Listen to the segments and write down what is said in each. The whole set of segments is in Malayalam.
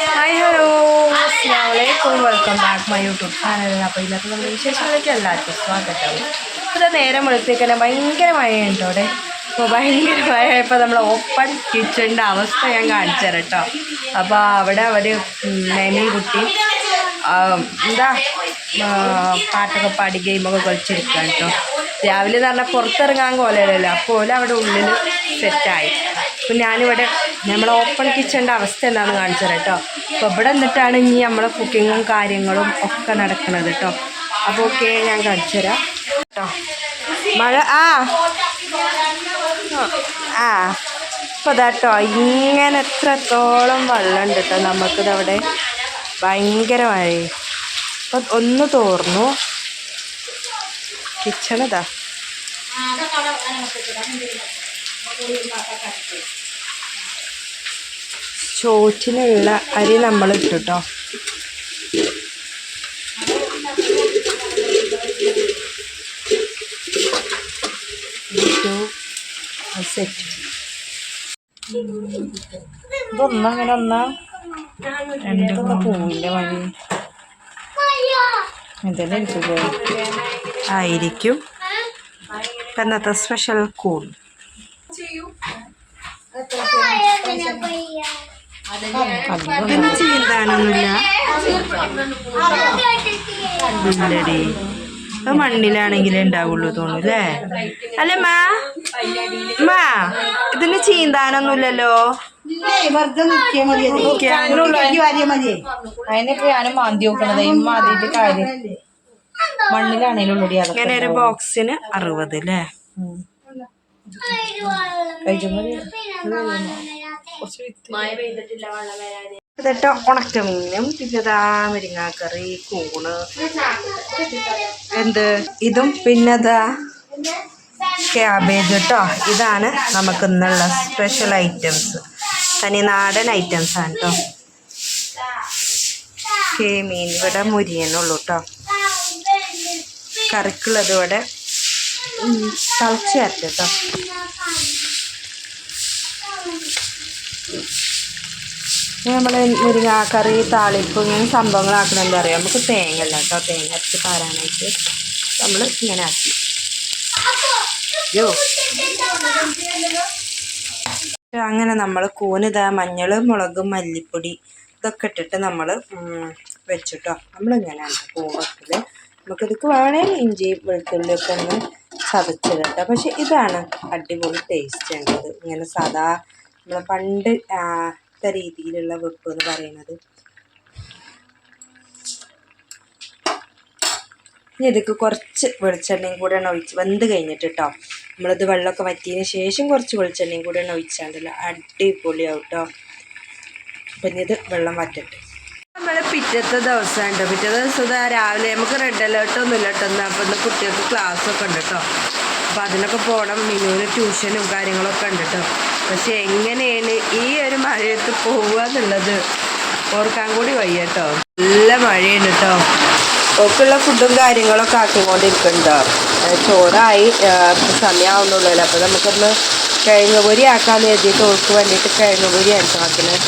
ഹായ് ഹലോ അസ്സാമലൈക്കും welcome back my YouTube channel അപ്പോൾ ഇന്നത്തെ നമ്മുടെ വിശേഷങ്ങളിലേക്ക് എല്ലാവർക്കും സ്വാഗതം. ഇപ്പോൾ നേരം വെളുത്തേക്കന്നെ ഭയങ്കര മഴയുണ്ട് അവിടെ. അപ്പോൾ ഭയങ്കര മഴയപ്പോൾ നമ്മൾ ഓപ്പൺ കിച്ചണിന്റെ അവസ്ഥ ഞാൻ കാണിച്ചു തരാം കേട്ടോ. അപ്പോൾ അവിടെ അവർ മേമയും കുട്ടി എന്താ പാട്ടൊക്കെ പാടി ഗെയിമൊക്കെ കളിച്ചിരിക്കുക കേട്ടോ. രാവിലെ എന്ന് പറഞ്ഞാൽ പുറത്തിറങ്ങാൻ കോലല്ലോ അപ്പോൾ അവിടെ ഉള്ളിൽ സെറ്റായി അപ്പം ഞാനിവിടെ നമ്മളെ ഓപ്പൺ കിച്ചന്റെ അവസ്ഥ എന്താണെന്ന് കാണിച്ചു തരാം കേട്ടോ. അപ്പോൾ ഇവിടെ നിന്നിട്ടാണ് ഇനി നമ്മളെ കുക്കിങ്ങും കാര്യങ്ങളും ഒക്കെ നടക്കുന്നത് കേട്ടോ. അപ്പോൾ ഓക്കെ ഞാൻ കാണിച്ചു തരാം കേട്ടോ. മഴ ആ. ആ. അപ്പോൾ അതാട്ടോ ഇങ്ങനെ എത്രത്തോളം വെള്ളമുണ്ട് കേട്ടോ നമുക്കിതവിടെ ഭയങ്കര മഴയും. അപ്പം ഒന്ന് തോർന്നു. കിച്ചണതാ ചോറ്റിനുള്ള അരി നമ്മൾ ഇട്ടു കേട്ടോ സെറ്റ് ഇതൊന്നങ്ങനെ ഒന്നാ രണ്ടൊക്കെ പോവില്ല മതി ഇതല്ലേ എനിക്ക് ആയിരിക്കും. ഇന്നത്തെ സ്പെഷ്യൽ കൂൺ ചീന്താനൊന്നുമില്ല ഇല്ലടി അത് മണ്ണിലാണെങ്കിലേ ഉണ്ടാവുള്ളൂ തോന്നുന്നു അല്ലേ? അല്ലേ മാ? മാ ഇതിന് ചീന്താനൊന്നുമില്ലല്ലോ? അതിനിപ്പോ ഞാനും മാന്തി നോക്കണത് കാര്യം. മണ്ണിലാണേലും ഇങ്ങനെ ഒരു ബോക്സിന് അറുപത് അല്ലേ? എന്നിട്ട് ഉണക്കമീനും പിന്നെതാ മുരിങ്ങാക്കറി കൂണ്. എന്ത്? ഇതും പിന്നെതാ ക്യാബേജ് കേട്ടോ ഇതാണ് നമുക്ക് ഇന്നുള്ള സ്പെഷ്യൽ ഐറ്റംസ് തനി നാടൻ ഐറ്റംസ് ആണ് കേട്ടോ കേ മീൻ ഇവിടെ മുരിയനുള്ളൂ കേട്ടോ കറിക്കുള്ളത് ഇവിടെ തിളച്ച് വരട്ടെ കേട്ടോ. നമ്മൾ മുരിങ്ങാക്കറി താളിപ്പ് ഇങ്ങനെ സംഭവങ്ങളാക്കണം എന്താ പറയുക നമുക്ക് തേങ്ങ അല്ല കേട്ടോ. തേങ്ങ അരച്ച് പാരാനായിട്ട് നമ്മൾ ഇങ്ങനെ ആക്കി. യോ അങ്ങനെ നമ്മൾ കൂനിത മഞ്ഞൾ മുളക് മല്ലിപ്പൊടി ഇതൊക്കെ ഇട്ടിട്ട് നമ്മൾ വെച്ചിട്ടോ. നമ്മളിങ്ങനെയാണ് വെക്കൽ. നമുക്കിതൊക്കെ വേണേൽ ഇഞ്ചി വെളുത്തുള്ളിയൊക്കെ ഒന്ന് ചതച്ചിടട്ടോ പക്ഷെ ഇതാണ് അടിപൊളി ടേസ്റ്റ് ഉള്ളത് ഇങ്ങനെ സാധാ നമ്മൾ പണ്ട് രീതിയിലുള്ള വെപ്പ് എന്ന് പറയുന്നത്. ഇനി ഇതിക്ക് കുറച്ച് വെളിച്ചെണ്ണയും കൂടെയാണ് ഒഴിച്ച് വെന്ത് കഴിഞ്ഞിട്ട് കേട്ടോ നമ്മളിത് വെള്ളമൊക്കെ വറ്റിയതിന് ശേഷം കുറച്ച് വെളിച്ചെണ്ണയും കൂടെയാണ് ഒഴിച്ചാണ്ടല്ലോ. അടിപൊളിയാവും കേട്ടോ അപ്പം ഇനി ഇത് വെള്ളം വറ്റട്ടെ. നമ്മൾ പിറ്റത്തെ ദിവസമാണ് കേട്ടോ പിറ്റേ ദിവസം രാവിലെ നമുക്ക് റെഡ് അലേർട്ട് ഒന്നും ഇല്ല കേട്ടോ. എന്നാൽ അപ്പം കുട്ടികൾക്ക് ക്ലാസ് ഒക്കെ ഉണ്ട് കേട്ടോ. അപ്പം അതിനൊക്കെ പോകണം മിനുവിന് ട്യൂഷനും കാര്യങ്ങളൊക്കെ ഉണ്ട് കേട്ടോ. പക്ഷെ എങ്ങനെയാണ് ഈ ഒരു മഴയത്ത് പോവുക എന്നുള്ളത് ഓർക്കാൻ കൂടി വയ്യ കേട്ടോ. നല്ല മഴയാണ് കേട്ടോ. ഒക്കെയുള്ള ഫുഡും കാര്യങ്ങളൊക്കെ ആക്കിക്കൊണ്ടിരിക്കുന്നുണ്ടോ. ചോറായി സമയമാവുന്നുള്ളൂ അപ്പോൾ നമുക്കൊന്ന് കിഴങ്ങ് പൊരി ആക്കാമെന്ന് കരുതിയിട്ട് ഓർക്ക് വേണ്ടിയിട്ട് കിഴങ്ങ് പൊരി ആയിരിക്കും ആക്കുന്നത്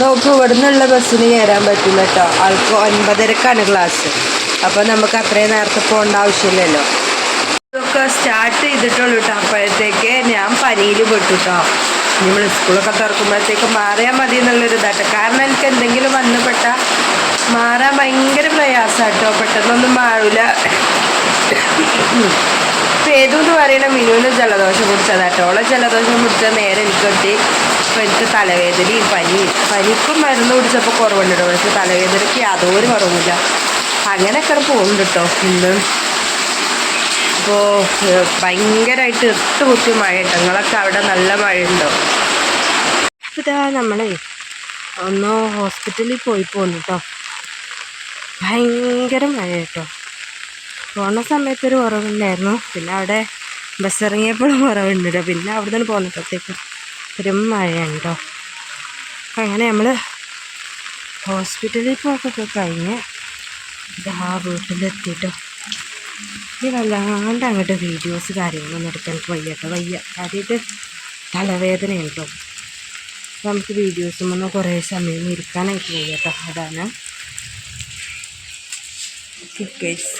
നോക്ക് ഇവിടെ നിന്നുള്ള ബസ്സിന് കയറാൻ പറ്റില്ല കേട്ടോ ആൾക്ക് ഒൻപതരക്കാണ് ക്ലാസ് അപ്പോൾ നമുക്ക് അത്രയും നേരത്തെ പോകേണ്ട ആവശ്യമില്ലല്ലോ. ഇതൊക്കെ സ്റ്റാർട്ട് ചെയ്തിട്ടുള്ളൂ കേട്ടോ അപ്പോഴത്തേക്ക് ഞാൻ പനിയിൽ പെട്ടു കേട്ടോ നമ്മൾ സ്കൂളൊക്കെ തുറക്കുമ്പോഴത്തേക്ക് മാറിയാൽ മതി എന്നുള്ളൊരു ഇതാട്ടോ കാരണം എനിക്ക് എന്തെങ്കിലും വന്നുപെട്ട മാറാൻ ഭയങ്കര പ്രയാസമാണ് കേട്ടോ പെട്ടെന്നൊന്നും മാറില്ല പേതു എന്ന് പറയുന്ന മിനുവിന് ജലദോഷം പിടിച്ചതാട്ടോ ഓളെ ജലദോഷം പിടിച്ച നേരെ എനിക്ക് കിട്ടി ഇപ്പം എനിക്ക് തലവേദനയും പനിയും പനിക്കും മരുന്ന് കുടിച്ചപ്പോൾ കുറവുണ്ട് പക്ഷേ തലവേദനയ്ക്ക് യാതൊരു കുറവില്ല അങ്ങനെയൊക്കെ പോകുന്നുണ്ട് കേട്ടോ ഇന്ന്. അപ്പോൾ ഭയങ്കരമായിട്ട് ഇട്ട് കുത്തി മഴ ഉണ്ട് നിങ്ങളൊക്കെ അവിടെ നല്ല മഴയുണ്ടോ? ഇതാ നമ്മളെ ഒന്ന് ഹോസ്പിറ്റലിൽ പോയി പോന്നു കേട്ടോ ഭയങ്കര മഴ കേട്ടോ പോണ സമയത്തൊരു കുറവുണ്ടായിരുന്നു. പിന്നെ അവിടെ ബസ് ഇറങ്ങിയപ്പോഴും കുറവുണ്ട് പിന്നെ അവിടെ നിന്ന് പോന്നപ്പോഴത്തേക്ക് ഒരു മഴയുണ്ടോ? അങ്ങനെ നമ്മൾ ഹോസ്പിറ്റലിൽ പോക്കൊക്കെ കഴിഞ്ഞ് ഇതാ വീട്ടിലെത്തിയിട്ടോ ഇനി വല്ലാണ്ട് അങ്ങോട്ട് വീഡിയോസ് കാര്യങ്ങളൊന്നും എടുക്കാൻ വയ്യ കേട്ടോ വയ്യ. കാര്യമായിട്ട് തലവേദന കേട്ടോ നമുക്ക് വീഡിയോസും വന്ന് കുറേ സമയം ഇരിക്കാനായിട്ട് വയ്യ കേട്ടോ. അതാണ്. ഗൈസ്